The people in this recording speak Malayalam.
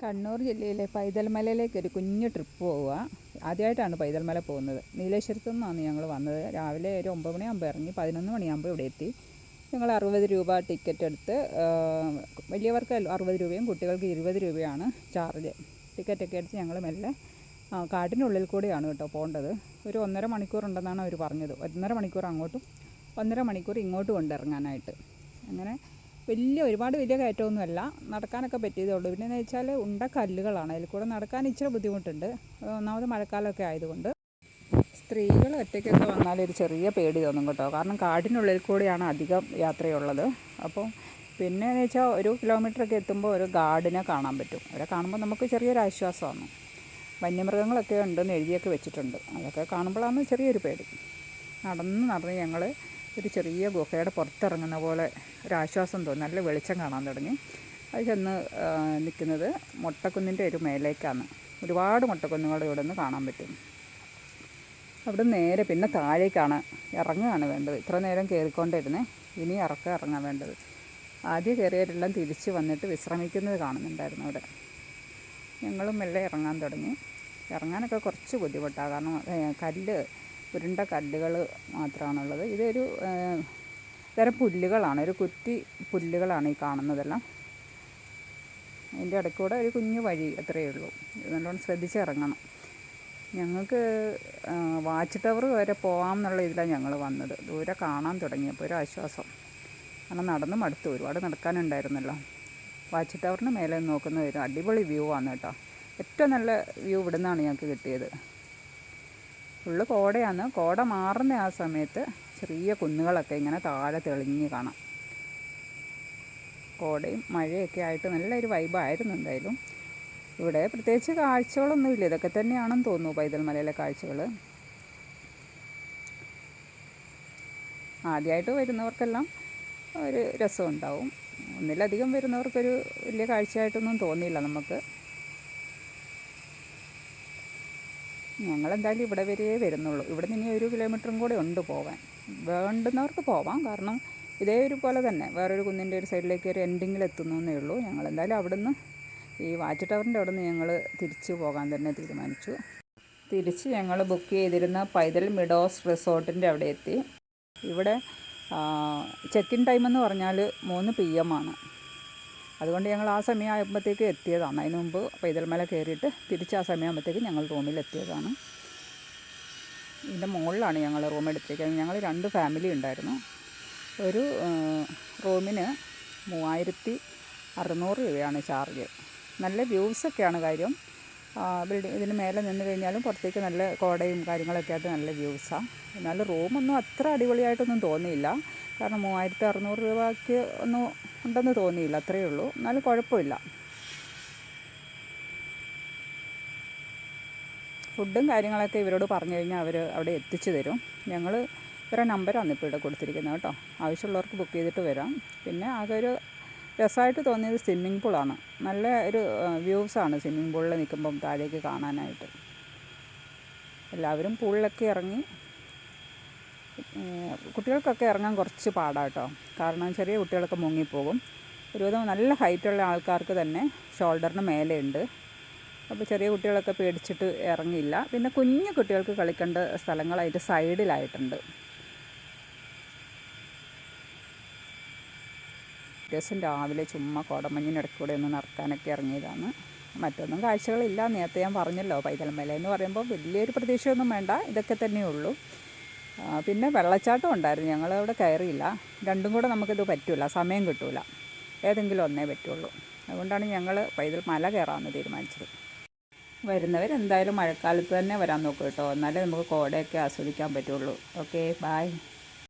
കണ്ണൂർ ജില്ലയിലെ പൈതൽമലയിലേക്ക് ഒരു കുഞ്ഞു ട്രിപ്പ് പോവുക. ആദ്യമായിട്ടാണ് പൈതൽമല പോകുന്നത്. നീലേശ്വരത്തു നിന്നാണ് ഞങ്ങൾ വന്നത്. രാവിലെ ഒരു ഒമ്പത് മണിയാകുമ്പോൾ ഇറങ്ങി പതിനൊന്ന് മണിയാകുമ്പോൾ ഇവിടെ എത്തി. ഞങ്ങൾ അറുപത് രൂപ ടിക്കറ്റ് എടുത്ത് വലിയവർക്ക് അറുപത് രൂപയും കുട്ടികൾക്ക് ഇരുപത് രൂപയാണ് ചാർജ് ടിക്കറ്റൊക്കെ എടുത്ത് ഞങ്ങൾ മെല്ലെ കാട്ടിനുള്ളിൽ കൂടെയാണ് കേട്ടോ പോകേണ്ടത് ഒരു ഒന്നര മണിക്കൂർ ഉണ്ടെന്നാണ് അവർ പറഞ്ഞത്. ഒന്നര മണിക്കൂർ അങ്ങോട്ടും ഒന്നര മണിക്കൂർ ഇങ്ങോട്ടും ഉണ്ട് ഇറങ്ങാനായിട്ട്. അങ്ങനെ വലിയ ഒരുപാട് വലിയ കയറ്റമൊന്നുമല്ല. നടക്കാനൊക്കെ പറ്റിയതേ ഉള്ളൂ പിന്നെ എന്ന് വെച്ചാൽ ഉണ്ട കല്ലുകളാണ്. അതിൽ കൂടെ നടക്കാൻ ഇച്ചിരി ബുദ്ധിമുട്ടുണ്ട്. ഒന്നാമത് മഴക്കാലമൊക്കെ ആയതുകൊണ്ട്. സ്ത്രീകൾ ഒറ്റയ്ക്കൊക്കെ വന്നാൽ ഒരു ചെറിയ പേടി തോന്നും കേട്ടോ. കാരണം കാടിനുള്ളിൽ കൂടിയാണ് അധികം യാത്രയുള്ളത്. അപ്പോൾ പിന്നെ എന്ന് വെച്ചാൽ ഒരു കിലോമീറ്ററൊക്കെ എത്തുമ്പോൾ ഒരു ഗാർഡിനെ കാണാൻ പറ്റും. അവരെ കാണുമ്പോൾ നമുക്ക് ചെറിയൊരു ആശ്വാസമാണ്. വന്യമൃഗങ്ങളൊക്കെ ഉണ്ടെന്ന് എഴുതിയൊക്കെ വെച്ചിട്ടുണ്ട്. അതൊക്കെ കാണുമ്പോഴാണ് ചെറിയൊരു പേടി. നടന്ന് നടന്ന് ഞങ്ങൾ ഒരു ചെറിയ ഗുഹയുടെ പുറത്തിറങ്ങുന്ന പോലെ ഒരാശ്വാസം തോന്നി. നല്ല വെളിച്ചം കാണാൻ തുടങ്ങി. അത് ചെന്ന് നിൽക്കുന്നത് മുട്ടക്കുന്നിന്റെ ഒരു മേലേക്കാണ്. ഒരുപാട് മുട്ടക്കുന്നുകൾ ഇവിടെ നിന്ന് കാണാൻ പറ്റും. അവിടെ നേരെ പിന്നെ താഴേക്കാണ് ഇറങ്ങുകയാണ് വേണ്ടത്. ഇത്ര നേരം കയറിക്കൊണ്ടിരുന്നേ ഇനി ഇറക്കം ഇറങ്ങാൻ വേണ്ടത്. ആദ്യം കയറിയവരെല്ലാം തിരിച്ച് വന്നിട്ട് വിശ്രമിക്കുന്നത് കാണുന്നുണ്ടായിരുന്നു അവിടെ. ഞങ്ങളും മെല്ലെ ഇറങ്ങാൻ തുടങ്ങി. ഇറങ്ങാനൊക്കെ കുറച്ച് ബുദ്ധിമുട്ടാണ് കാരണം കല്ല് ഉരുണ്ട കല്ലുകൾ മാത്രമാണുള്ളത്. ഇതൊരു തരം പുല്ലുകളാണ്. ഒരു കുറ്റി പുല്ലുകളാണ് ഈ കാണുന്നതെല്ലാം. അതിന്റെ ഇടയ്ക്കൂടെ ഒരു കുഞ്ഞു വഴി അത്രയേ ഉള്ളൂ. നല്ലോണം ശ്രദ്ധിച്ചിറങ്ങണം. ഞങ്ങൾക്ക് വാച്ച് ടവർ വരെ പോകാം എന്നുള്ള ഇതിലാണ് ഞങ്ങൾ വന്നത്. ദൂരെ കാണാൻ തുടങ്ങിയപ്പോൾ ഒരു ആശ്വാസം. കാരണം നടന്ന് മടുത്തു. ഒരുപാട് നടക്കാനുണ്ടായിരുന്നല്ലോ. വാച്ച് ടവറിന് മേലെ നോക്കുന്ന ഒരു അടിപൊളി വ്യൂ ആണ് കേട്ടോ. ഏറ്റവും നല്ല വ്യൂ ഇവിടുന്നാണ് ഞങ്ങൾക്ക് കിട്ടിയത്. ഫുള്ള് കോടയാണ്. കോട മാറുന്ന ആ സമയത്ത് ചെറിയ കുന്നുകളൊക്കെ ഇങ്ങനെ താഴെ തെളിഞ്ഞ് കാണാം. കോടയും മഴയൊക്കെ ആയിട്ട് നല്ലൊരു വൈബായിരുന്നു എന്തായാലും. ഇവിടെ പ്രത്യേകിച്ച് കാഴ്ചകളൊന്നുമില്ല ഇതൊക്കെ തന്നെയാണെന്ന് തോന്നുന്നു പൈതൽ മലയിലെ കാഴ്ചകൾ ആദ്യമായിട്ട് വരുന്നവർക്കെല്ലാം ഒരു രസമുണ്ടാവും. ഒന്നിലധികം വരുന്നവർക്കൊരു വലിയ കാഴ്ചയായിട്ടൊന്നും തോന്നിയില്ല നമുക്ക്. ഞങ്ങളെന്തായാലും ഇവിടെ വരെയേ വരുന്നുള്ളൂ. ഇവിടെ നിന്ന് ഒരു കിലോമീറ്ററും കൂടെ ഉണ്ട് പോവാൻ. വേണ്ടുന്നവർക്ക് പോവാം. കാരണം ഇതേ ഒരു പോലെ തന്നെ. വേറൊരു കുന്നിന്റെ ഒരു സൈഡിലേക്ക് ഒരു എൻഡിങ്ങിൽ എത്തുന്നേ ഉള്ളൂ. ഞങ്ങളെന്തായാലും അവിടുന്ന് ഈ വാച്ച് ടവറിന്റെ അവിടെ നിന്ന് ഞങ്ങൾ തിരിച്ച് പോകാൻ തന്നെ തീരുമാനിച്ചു. തിരിച്ച് ഞങ്ങൾ ബുക്ക് ചെയ്തിരുന്ന പൈതൽ മിഡോസ് റിസോർട്ടിന്റെ അവിടെ എത്തി. ഇവിടെ ചെക്ക് ഇൻ ടൈം എന്ന് പറഞ്ഞാൽ മൂന്ന് പി എം ആണ്. അതുകൊണ്ട് ഞങ്ങൾ ആ സമയമാകുമ്പോഴത്തേക്ക് എത്തിയതാണ്. അതിന് മുമ്പ് പൈതൽമല കയറിയിട്ട് തിരിച്ച് ആ സമയമാകുമ്പോഴത്തേക്ക് ഞങ്ങൾ റൂമിൽ എത്തിയതാണ്. ഇതിന്റെ മുകളിലാണ് ഞങ്ങൾ റൂം എടുത്തിരിക്കുന്നത്. ഞങ്ങൾ രണ്ട് ഫാമിലി ഉണ്ടായിരുന്നു. ഒരു റൂമിന് മൂവായിരത്തി അറുന്നൂറ് രൂപയാണ് ചാർജ്. നല്ല വ്യൂസൊക്കെയാണ് കാര്യം. ബിൽഡിംഗ് ഇതിന് മേലെ നിന്ന് കഴിഞ്ഞാലും പുറത്തേക്ക് നല്ല കോടയും കാര്യങ്ങളൊക്കെ ആയിട്ട് നല്ല വ്യൂസാണ് എന്നാലും റൂമൊന്നും അത്ര അടിപൊളിയായിട്ടൊന്നും തോന്നിയില്ല. കാരണം മൂവായിരത്തി അറുന്നൂറ് രൂപയ്ക്ക് ഒന്നും ഉണ്ടെന്ന് തോന്നിയില്ല അത്രയേ ഉള്ളൂ. എന്നാലും കുഴപ്പമില്ല. ഫുഡും കാര്യങ്ങളൊക്കെ ഇവരോട് പറഞ്ഞു കഴിഞ്ഞാൽ അവർ അവിടെ എത്തിച്ചു തരും. ഞങ്ങൾ ഇവരെ നമ്പറാണ് ഇപ്പോൾ ഇവിടെ കൊടുത്തിരിക്കുന്നത് കേട്ടോ. ആവശ്യമുള്ളവർക്ക് ബുക്ക് ചെയ്തിട്ട് വരാം. പിന്നെ ആകെ ഒരു രസമായിട്ട് തോന്നിയത് സ്വിമ്മിംഗ് പൂളാണ് നല്ല ഒരു വ്യൂസാണ് സ്വിമ്മിംഗ് പൂളിൽ നിൽക്കുമ്പം താഴേക്ക് കാണാനായിട്ട്. എല്ലാവരും പൂളിലൊക്കെ ഇറങ്ങി കുട്ടികൾക്കൊക്കെ ഇറങ്ങാൻ കുറച്ച് പാടാട്ടോ കാരണം ചെറിയ കുട്ടികളൊക്കെ മുങ്ങിപ്പോകും. ഒരുവിധം നല്ല ഹൈറ്റുള്ള ആൾക്കാർക്ക് തന്നെ ഷോൾഡറിന് മേലെ ഉണ്ട് അപ്പോൾ ചെറിയ കുട്ടികളൊക്കെ പേടിച്ചിട്ട് ഇറങ്ങില്ല പിന്നെ കുഞ്ഞു കുട്ടികൾക്ക് കളിക്കേണ്ട സ്ഥലങ്ങളായിട്ട് സൈഡിലായിട്ടുണ്ട്. ദിവസം രാവിലെ ചുമ്മാ കോടമഞ്ഞിനിടയ്ക്ക് കൂടെ ഒന്ന് നടക്കാനൊക്കെ ഇറങ്ങിയതാണ്. മറ്റൊന്നും കാഴ്ചകളില്ല. നേരത്തെ ഞാൻ പറഞ്ഞല്ലോ പൈതൽമല എന്ന് പറയുമ്പോൾ വലിയൊരു പ്രതീക്ഷയൊന്നും വേണ്ട. ഇതൊക്കെ തന്നെയേ ഉള്ളൂ പിന്നെ വെള്ളച്ചാട്ടം ഉണ്ടായിരുന്നു. ഞങ്ങൾ അവിടെ കയറിയില്ല. രണ്ടും കൂടെ നമുക്കിത് പറ്റില്ല സമയം കിട്ടില്ല ഏതെങ്കിലും ഒന്നേ പറ്റുള്ളൂ. അതുകൊണ്ടാണ് ഞങ്ങൾ പൈതൽ മല കയറാമെന്ന് തീരുമാനിച്ചത്. വരുന്നവരെന്തായാലും മഴക്കാലത്ത് തന്നെ വരാൻ നോക്കും കേട്ടോ. എന്നാലേ നമുക്ക് കോടയൊക്കെ ആസ്വദിക്കാൻ പറ്റുള്ളൂ. Okay bye